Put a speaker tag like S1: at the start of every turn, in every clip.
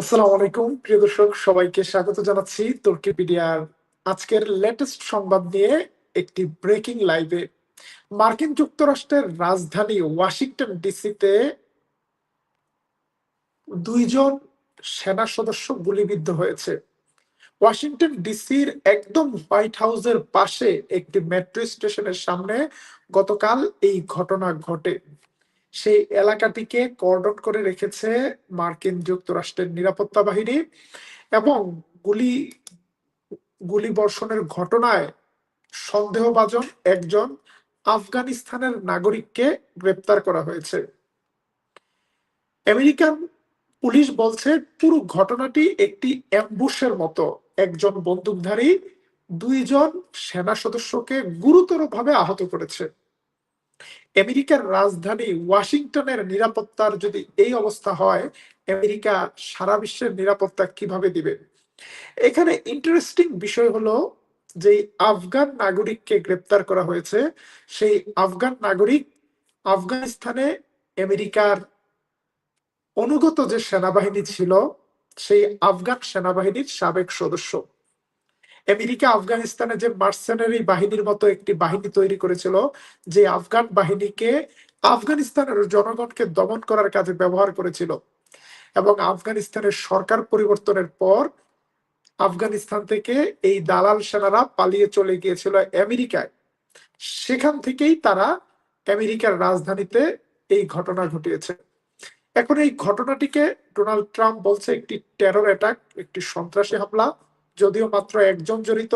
S1: আসসালামু আলাইকুম, প্রিয় দর্শক, সবাইকে স্বাগত জানাচ্ছি তুর্কিপিডিয়ার আজকের লেটেস্ট সংবাদ নিয়ে একটি ব্রেকিং লাইভে মার্কিন যুক্তরাষ্ট্রের রাজধানী ওয়াশিংটন ডিসিতে দুইজন সেনা সদস্য গুলিবিদ্ধ হয়েছে। ওয়াশিংটন ডিসির একদম হোয়াইট হাউসের পাশে একটি মেট্রো স্টেশনের সামনে গতকাল এই ঘটনা ঘটে। সেই এলাকাটিকে কর্ডন করে রেখেছে মার্কিন যুক্তরাষ্ট্রের নিরাপত্তা বাহিনী এবং গুলি গুলি বর্ষণের ঘটনায় সন্দেহভাজন একজন আফগানিস্তানের নাগরিককে গ্রেপ্তার করা হয়েছে। আমেরিকান পুলিশ বলছে, পুরো ঘটনাটি একটি অ্যাম্বুশের মতো। একজন বন্দুকধারী দুইজন সেনা সদস্যকে গুরুতরভাবে আহত করেছে। আমেরিকার রাজধানী ওয়াশিংটনের নিরাপত্তার যদি এই অবস্থা হয়, আমেরিকা সারা বিশ্বের নিরাপত্তা কীভাবে দিবে? এখানে ইন্টারেস্টিং বিষয় হলো যে আফগান নাগরিককে গ্রেপ্তার করা হয়েছে। সেই আফগান নাগরিক আফগানিস্তানে আমেরিকার অনুগত যে সেনাবাহিনী ছিল, সেই আফগান সেনাবাহিনীর সাবেক সদস্য। আমেরিকা আফগানিস্তানে যে মার্সেনারি বাহিনীর মতো একটি বাহিনী তৈরি করেছিল, যে আফগান বাহিনীকে আফগানিস্তানের জনগণকে দমন করার কাজে ব্যবহার করেছিল এবং আফগানিস্তানের সরকার পরিবর্তনের পর আফগানিস্তান থেকে এই দালাল সেনারা পালিয়ে চলে গিয়েছিল আমেরিকায়। সেখান থেকেই তারা আমেরিকার রাজধানীতে এই ঘটনা ঘটিয়েছে। এখন এই ঘটনাটিকে ডোনাল্ড ট্রাম্প বলছে একটি টেরর অ্যাটাক একটি সন্ত্রাসী হামলা। যদিও মাত্র একজন জড়িত,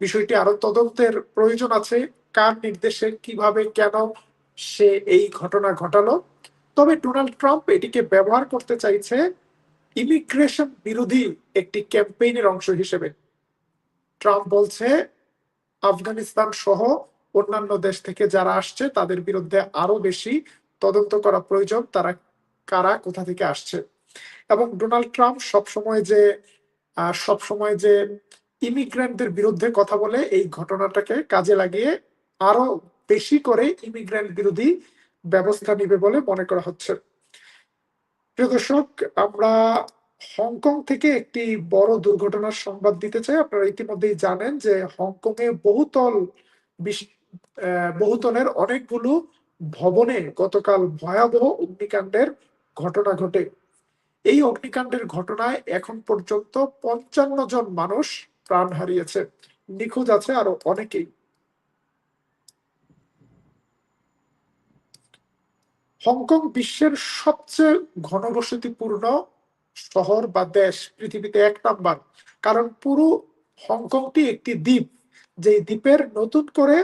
S1: বিষয়টি আরও তদন্তের প্রয়োজন আছে, কার নির্দেশে, কীভাবে, কেন সে এই ঘটনা ঘটালো। তবে ডোনাল্ড ট্রাম্প এটিকে ব্যবহার করতে চাইছে ইমিগ্রেশন বিরোধী একটি ক্যাম্পেইনের অংশ হিসেবে। ট্রাম্প বলছে, আফগানিস্তান সহ অন্যান্য দেশ থেকে যারা আসছে, তাদের বিরুদ্ধে আরও বেশি তদন্ত করা প্রয়োজন, তারা কারা, কোথা থেকে আসছে? এবং ডোনাল্ড ট্রাম্প সবসময় যে সব সময় যে ইমিগ্রেন্টদের বিরুদ্ধে কথা বলে এই ঘটনাটাকে কাজে লাগিয়ে আরও বেশি করে ইমিগ্রেন্ট বিরোধী ব্যবস্থা নিবে বলে মনে করা হচ্ছে। প্রিয় দর্শক, আমরা হংকং থেকে একটি বড় দুর্ঘটনার সংবাদ দিতে চাই। আপনারা ইতিমধ্যেই জানেন যে হংকং এ বহুতল বহুতলের অনেকগুলো ভবনে গতকাল ভয়াবহ অগ্নিকাণ্ডের ঘটনা ঘটে। এই অগ্নিকাণ্ডের ঘটনায় এখন পর্যন্ত পঞ্চান্ন জন মানুষ প্রাণ হারিয়েছে। নিখোঁজ আছে আরও অনেকেই। হংকং বিশ্বের সবচেয়ে ঘনবসতিপূর্ণ শহর বা দেশ পৃথিবীতে এক নাম্বার, কারণ পুরো হংকংটি একটি দ্বীপ যে দ্বীপের নতুন করে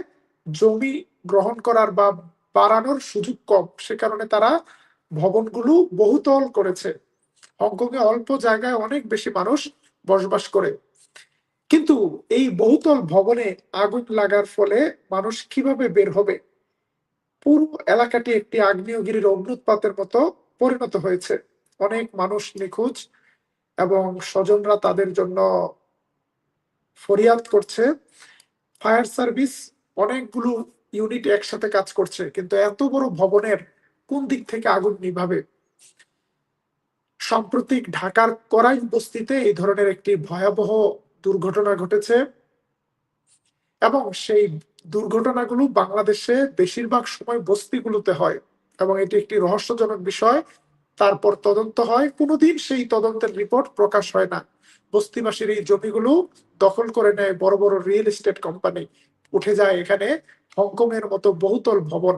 S1: জমি গ্রহণ করার বা বাড়ানোর সুযোগ কম। সে কারণে তারা ভবনগুলো বহুতল করেছে। হংকং এ অল্প জায়গায় অনেক বেশি মানুষ বসবাস করে। কিন্তু এই বহুতল ভবনে আগুন লাগার ফলে মানুষ কীভাবে বের হবে? পুরো এলাকাটি একটি আগ্নেয়গিরির অগ্নুৎপাতের মতো পরিণত হয়েছে। অনেক মানুষ নিখোঁজ এবং স্বজনরা তাদের জন্য ফরিয়াদ করছে। ফায়ার সার্ভিস অনেকগুলো ইউনিট একসাথে কাজ করছে, কিন্তু এত বড় ভবনের কোন দিক থেকে আগুন নিভাবে? সাম্প্রতিক ঢাকার করাই বস্তিতে এই ধরনের একটি ভয়াবহ দুর্ঘটনা ঘটেছে। এবং সেই দুর্ঘটনাগুলো বাংলাদেশে বেশিরভাগ সময় বস্তিগুলোতে হয় এবং এটি একটি রহস্যজনক বিষয়। তারপর তদন্ত হয়, কোনোদিন সেই তদন্তের রিপোর্ট প্রকাশ হয় না। বস্তিবাসীর এই জমিগুলো দখল করে নেয় বড় বড় রিয়েল এস্টেট কোম্পানি। উঠে যায় এখানে হংকং এর মতো বহুতল ভবন।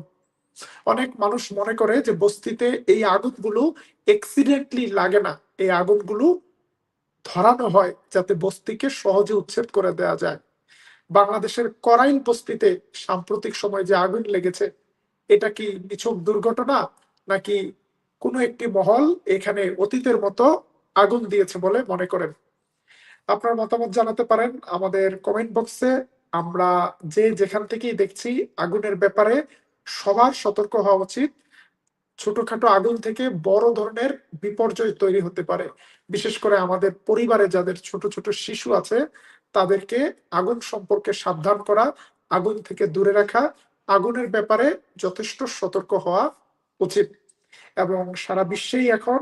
S1: অনেক মানুষ মনে করে যে বস্তিতে এই আগুনগুলো এক্সিডেন্টলি লাগে না। এই আগুনগুলো ধরানো হয় যাতে বস্তিকে সহজে উচ্ছেদ করে দেওয়া যায়। বাংলাদেশের করাইল বস্তিতে সাম্প্রতিক সময় যে আগুন লেগেছে, এটা কি নিছক দুর্ঘটনা? নাকি কোনো একটি মহল এখানে অতীতের মতো আগুন দিয়েছে বলে মনে করেন? আপনার মতামত জানাতে পারেন আমাদের কমেন্ট বক্সে আমরা যে যেখান থেকেই দেখছি আগুনের ব্যাপারে সবার সতর্ক হওয়া উচিত। ছোটখাটো আগুন থেকে বড় ধরনের বিপর্যয় তৈরি হতে পারে। বিশেষ করে আমাদের পরিবারে যাদের ছোট ছোট শিশু আছে, তাদেরকে আগুন সম্পর্কে সাবধান করা, আগুন থেকে দূরে রাখা, আগুনের ব্যাপারে যথেষ্ট সতর্ক হওয়া উচিত। এবং সারা বিশ্বেই এখন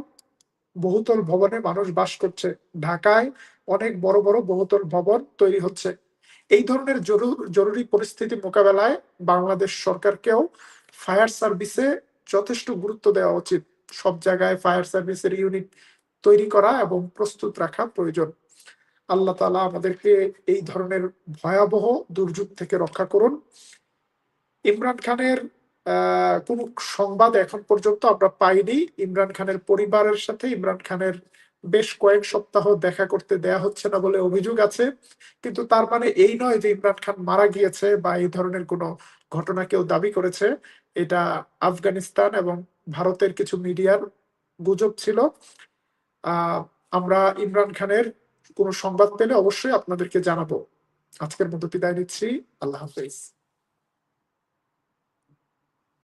S1: বহুতল ভবনে মানুষ বাস করছে। ঢাকায় অনেক বড় বড় বহুতল ভবন তৈরি হচ্ছে। এই ধরনের জরু- জরুরি পরিস্থিতি মোকাবেলায় বাংলাদেশ সরকারকেও ফায়ার সার্ভিসে যথেষ্ট গুরুত্ব দেওয়া উচিত। সব জায়গায় ফায়ার সার্ভিসের ইউনিট তৈরি করা এবং প্রস্তুত রাখা প্রয়োজন। আল্লাহ তাআলা আমাদেরকে এই ধরনের ভয়াবহ দুর্যোগ থেকে রক্ষা করুন। ইমরান খানের কোন সংবাদ এখন পর্যন্ত আমরা পাইনি। ইমরান খানের পরিবারের সাথে ইমরান খানের বেশ কয়েক সপ্তাহ দেখা করতে দেয়া হচ্ছে না বলে অভিযোগ আছে। কিন্তু তার মানে এই নয় যে ইমরান খান মারা গিয়েছে বা এই ধরনের কোনো ঘটনা কেউ দাবি করেছে। এটা আফগানিস্তান এবং ভারতের কিছু মিডিয়ার গুজব ছিল। আমরা ইমরান খানের কোনো সংবাদ পেলে অবশ্যই আপনাদেরকে জানাব। আজকের মতো বিদায় নিচ্ছি। আল্লাহ হাফেজ।